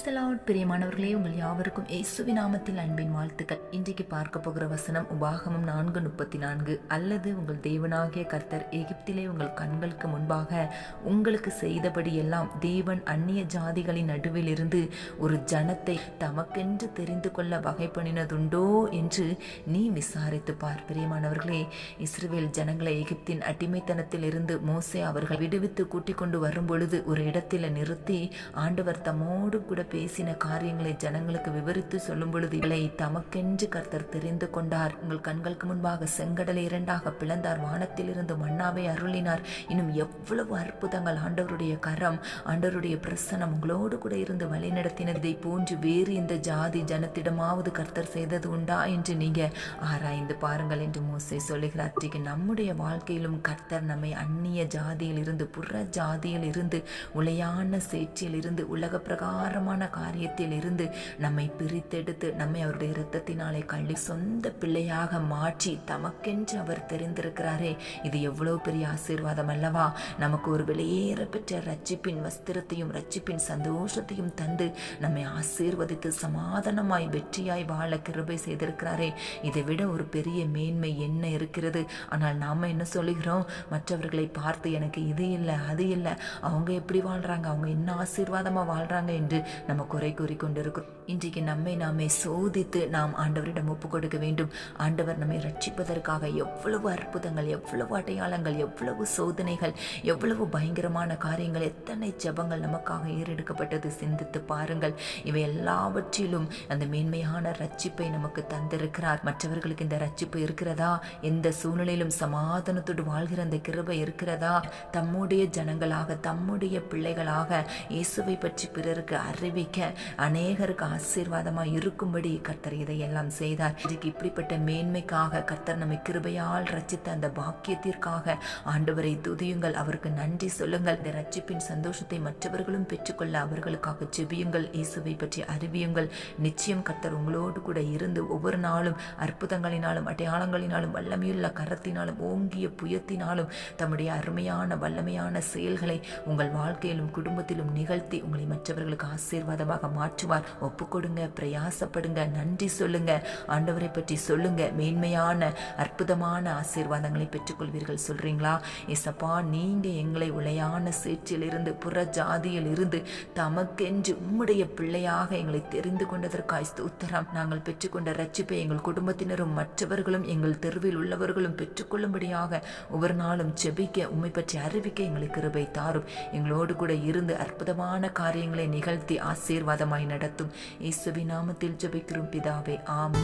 Praise the Lord பிரியமானவர்களே உங்கள் யாவருக்கும் இயேசுவி நாமத்தில் அன்பின் வாழ்த்துக்கள். இன்றைக்கு பார்க்க போகிற வசனம் உபாகமம் நான்கு முப்பத்தி நான்கு அல்லது உங்கள் தேவனாகிய கர்த்தர் எகிப்திலே உங்கள் கண்களுக்கு முன்பாக உங்களுக்கு செய்தபடி எல்லாம் தேவன் அந்நிய ஜாதிகளின் நடுவில் இருந்து ஒரு ஜனத்தை தமக்கென்று தெரிந்து கொள்ள வகை பண்ணினதுண்டோ என்று நீ விசாரித்து பார். பிரியமானவர்களே இஸ்ரேல் ஜனங்களை எகிப்தின் அடிமைத்தனத்தில் இருந்து மோசே அவர்கள் விடுவித்து கூட்டிக் கொண்டு வரும் பொழுது ஒரு இடத்தில் நிறுத்தி ஆண்டவர் தம்மோடு கூட பேசின காரியங்களை ஜனங்களுக்கு விவரித்து சொல்லும் பொழுது இவளை தமக்கென்று கர்த்தர் தெரிந்து கொண்டார். உங்கள் கண்களுக்கு முன்பாக செங்கடலை இரண்டாக பிளந்தார். வானத்திலிருந்து மன்னாவை அருளினார். இன்னும் எவ்வளவு அற்புதங்கள். ஆண்டவருடைய கரம் ஆண்டவருடைய பிரசனம் உங்களோடு கூட இருந்து வழிநடத்தினதை. போன்று வேறு இந்த ஜாதி ஜனத்திடமாவது கர்த்தர் செய்தது உண்டா என்று நீங்க ஆராய்ந்து பாருங்கள் என்று மோசை சொல்லுகிறார். இன்றைக்கு நம்முடைய வாழ்க்கையிலும் கர்த்தர் நம்மை அந்நிய ஜாதியில் இருந்து புற ஜாதியில் இருந்து உளையான சேற்றில் இருந்து உலக பிரகாரமான காரியத்தில் இருந்து நம்மை பிரித்தெடுத்து நம்மை அவருடைய இரத்தத்தினாலே கள்ளி சொந்த பிள்ளையாக மாற்றி தமக்கென்று அவர் தெரிந்திருக்கிறாரே. இது எவ்வளவு பெரிய ஆசீர்வாதம் அல்லவா? நமக்கு ஒரு வெளியேற பெற்ற ரட்சிப்பின் வஸ்திரத்தையும் ரட்சிப்பின் சந்தோஷத்தையும் தந்து நம்மை ஆசீர்வதித்து சமாதானமாய் வெற்றியாய் வாழ கிருபை செய்திருக்கிறாரே. இதை விட ஒரு பெரிய மேன்மை என்ன இருக்கிறது? ஆனால் நாம என்ன சொல்லுகிறோம்? மற்றவர்களை பார்த்து எனக்கு இது இல்லை அது இல்லை. அவங்க எப்படி வாழ்றாங்க? அவங்க என்ன ஆசீர்வாதமா வாழ்றாங்க? என்று நம்ம குறை கூறி கொண்டிருக்கிறோம். இன்றைக்கு நம்மை நாமே சோதித்து நாம் ஆண்டவரிடம் ஒப்பு கொடுக்க வேண்டும். ஆண்டவர் நம்மை ரட்சிப்பதற்காக எவ்வளவு அற்புதங்கள் எவ்வளவு அடையாளங்கள் எவ்வளவு சோதனைகள் எவ்வளவு பயங்கரமான காரியங்கள் எத்தனை ஜெபங்கள் நமக்காக ஏறெடுக்கப்பட்டது சிந்தித்து பாருங்கள். இவை எல்லாவற்றிலும் அந்த மேன்மையான ரட்சிப்பை நமக்கு தந்திருக்கிறார். மற்றவர்களுக்கு இந்த ரட்சிப்பு இருக்கிறதா? எந்த சூழ்நிலையிலும் சமாதானத்தோடு வாழ்கிற அந்த கிருபை இருக்கிறதா? தம்முடைய ஜனங்களாக தம்முடைய பிள்ளைகளாக இயேசுவை பற்றி பிறருக்கு அறிவிக்க அநேகருக்கு ஆசீர்வாதமாக இருக்கும்படி கர்த்தர் இதையெல்லாம் செய்தார். இதுக்கு இப்படிப்பட்ட மேன்மைக்காக கர்த்தர் நம்மை கிருபையால் ரச்சித்த அந்த பாக்கியத்திற்காக ஆண்டவரை துதியுங்கள். அவருக்கு நன்றி சொல்லுங்கள். இந்த ரட்சிப்பின் சந்தோஷத்தை மற்றவர்களும் பெற்றுக்கொள்ள அவர்களுக்காக ஜெபியுங்கள். இயேசுவை பற்றி அறிவியுங்கள். நிச்சயம் கர்த்தர் உங்களோடு கூட இருந்து ஒவ்வொரு நாளும் அற்புதங்களினாலும் அடையாளங்களினாலும் வல்லமையுள்ள கரத்தினாலும் ஓங்கிய புயத்தினாலும் தம்முடைய அருமையான வல்லமையான செயல்களை உங்கள் வாழ்க்கையிலும் குடும்பத்திலும் நிகழ்த்தி உங்களை மற்றவர்களுக்கு ஆசீர்வாதமாக மாற்றுவார். ஒப்புக்கொடுங்க பிரயாசப்படுங்க நன்றி சொல்லுங்க. ஆண்டவரை பற்றி சொல்லுங்க. மேன்மையான அற்புதமான ஆசீர்வாதங்களை பெற்றுக்கொள்வீர்கள் சொல்றீங்களா? இசப்பா நீங்க எங்களை உளையான சேற்றில் இருந்து புற ஜாதியில் இருந்து தமக்கென்று உம்முடைய பிள்ளையாக எங்களை தெரிந்து கொண்டதற்காய் ஸ்தோத்திரம். நாங்கள் பெற்றுக்கொண்ட ரட்சிப்பை எங்கள் குடும்பத்தினரும் மற்றவர்களும் எங்கள் தெருவில் உள்ளவர்களும் பெற்றுக்கொள்ளும்படியாக ஒவ்வொரு நாளும் செபிக்க உம்மை பற்றி அறிவிக்க எங்களுக்கு கிருபை தாரும். எங்களோடு கூட இருந்து அற்புதமான காரியங்களை நிகழ்த்தி ஆசை ஆசீர்வாதமாய் நடத்தும். இயேசுவின் நாமத்தில் ஜெபிக்கிறோம் பிதாவே ஆமே